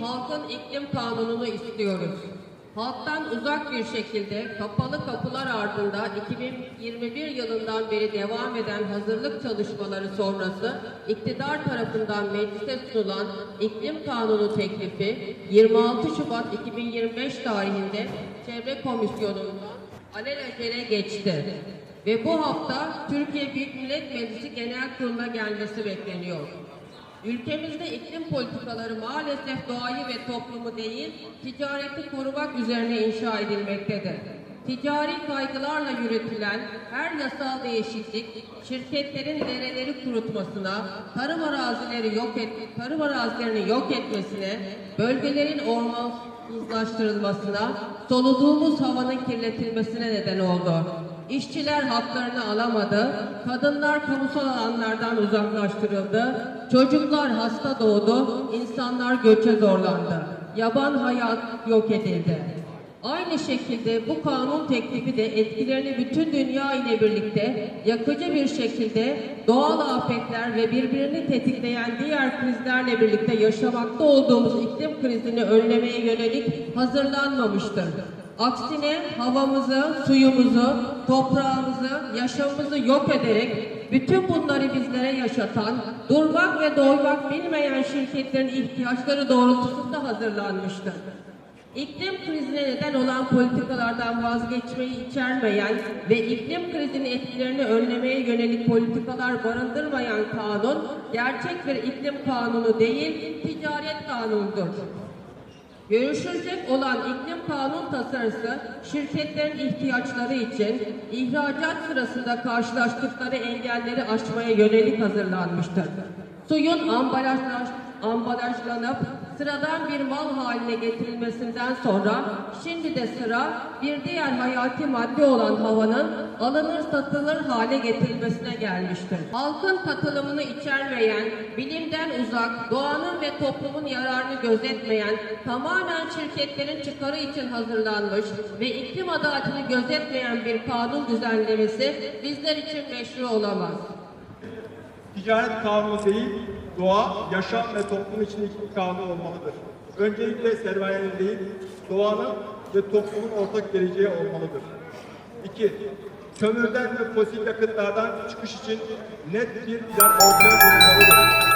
halkın iklim kanununu istiyoruz. Halktan uzak bir şekilde kapalı kapılar ardında 2021 yılından beri devam eden hazırlık çalışmaları sonrası iktidar tarafından meclise sunulan iklim kanunu teklifi 26 Şubat 2025 tarihinde Çevre Komisyonu'ndan alelacele geçti. Ve bu hafta Türkiye Büyük Millet Meclisi Genel Kurulu'na gelmesi bekleniyor. Ülkemizde iklim politikaları maalesef doğayı ve toplumu değil, ticareti korumak üzerine inşa edilmektedir. Ticari kaygılarla yürütülen her yasal değişiklik, şirketlerin dereleri kurutmasına, tarım arazileri yok et, tarım arazilerini yok etmesine, bölgelerin ormansızlaştırılmasına, soluduğumuz havanın kirletilmesine neden oldu. İşçiler haklarını alamadı, kadınlar kamusal alanlardan uzaklaştırıldı, çocuklar hasta doğdu, insanlar göçe zorlandı. Yaban hayat yok edildi. Aynı şekilde bu kanun teklifi de etkilerini bütün dünya ile birlikte yakıcı bir şekilde doğal afetler ve birbirini tetikleyen diğer krizlerle birlikte yaşamakta olduğumuz iklim krizini önlemeye yönelik hazırlanmamıştır. Aksine havamızı, suyumuzu, toprağımızı, yaşamımızı yok ederek bütün bunları bizlere yaşatan, durmak ve doymak bilmeyen şirketlerin ihtiyaçları doğrultusunda hazırlanmıştır. İklim krizine neden olan politikalardan vazgeçmeyi içermeyen ve iklim krizinin etkilerini önlemeye yönelik politikalar barındırmayan kanun, gerçek bir iklim kanunu değil, ticaret kanunudur. Görüşülecek olan iklim kanun tasarısı şirketlerin ihtiyaçları için ihracat sırasında karşılaştıkları engelleri aşmaya yönelik hazırlanmıştır. Suyun ambalajlanıp sıradan bir mal haline getirilmesinden sonra şimdi de sıra bir diğer hayati madde olan havanın alınır satılır hale getirilmesine gelmiştir. Halkın katılımını içermeyen, bilimden uzak, doğanın ve toplumun yararını gözetmeyen, tamamen şirketlerin çıkarı için hazırlanmış ve iklim adaletini gözetmeyen bir kanun düzenlemesi bizler için meşru olamaz. Ticaret kanunu değil, doğa, yaşam ve toplum için kanunu olmalıdır. Öncelikle sermayenin değil, doğanın ve toplumun ortak geleceği olmalıdır. 2. Kömürden ve fosil yakıtlardan çıkış için net bir plan ortaya konulmalıdır.